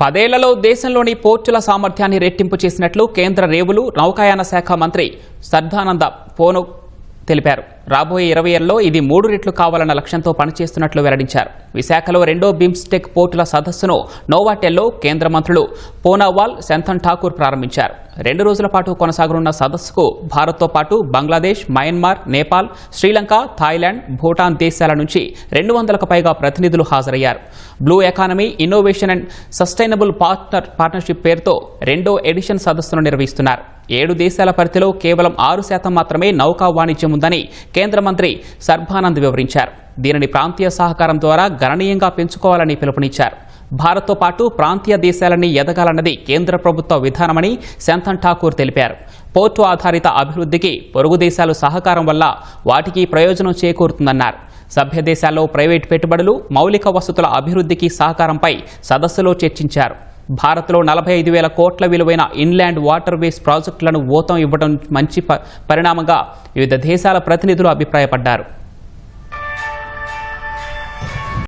పదేళ్ళలో దేశంలోని పోర్టుల సామర్థ్యాన్ని రెట్టింపు చేసినట్లు కేంద్ర రేవులు నౌకాయాన శాఖ మంత్రి సర్దానంద పోను తెలిపారు. రాబోయే ఇరవై ఏళ్ళలో ఇది మూడు రెట్లు కావాలన్న లక్ష్యంతో పనిచేస్తున్నట్లు వెల్లడించారు. విశాఖలో రెండో బిమ్స్టెక్ పోర్టుల సదస్సును నోవాటెల్లో కేంద్ర మంత్రులు పోనావాల్ శంతన్ ఠాకూర్ ప్రారంభించారు. రెండు రోజుల పాటు కొనసాగనున్న సదస్సుకు భారత్తో పాటు బంగ్లాదేశ్ మయన్మార్ నేపాల్ శ్రీలంక థాయిలాండ్ భూటాన్ దేశాల నుంచి రెండు వందలకు పైగా ప్రతినిధులు హాజరయ్యారు. Blue economy innovation and sustainable partner partnership పేరుతో రెండో ఎడిషన్ సదస్సును నిర్వహిస్తున్నారు. ఏడు దేశాల పరిధిలో కేవలం ఆరు శాతం మాత్రమే నౌకా వాణిజ్యం ఉందని కేంద్ర మంత్రి సర్బానంద్ వివరించారు. దీనిని ప్రాంతీయ సహకారం ద్వారా గణనీయంగా పెంచుకోవాలని పిలుపునిచ్చారు. భారత్తో పాటు ప్రాంతీయ దేశాలన్నీ ఎదగాలన్నది కేంద్ర ప్రభుత్వ విధానమని శంతన్ ఠాకూర్ తెలిపారు. పోర్టు ఆధారిత అభివృద్ధికి పొరుగు దేశాలు సహకారం వల్ల వాటికి ప్రయోజనం చేకూరుతుందన్నారు. సభ్య దేశాల్లో ప్రైవేటు పెట్టుబడులు మౌలిక వసతుల అభివృద్ధికి సహకారంపై సదస్సులో చర్చించారు. భారత్లో నలభై ఐదు వేల కోట్ల విలువైన ఇన్లాండ్ వాటర్ వేస్ ప్రాజెక్టులను ఊతం ఇవ్వడం మంచి ప- పరిణామంగా వివిధ దేశాల ప్రతినిధులు అభిప్రాయపడ్డారు.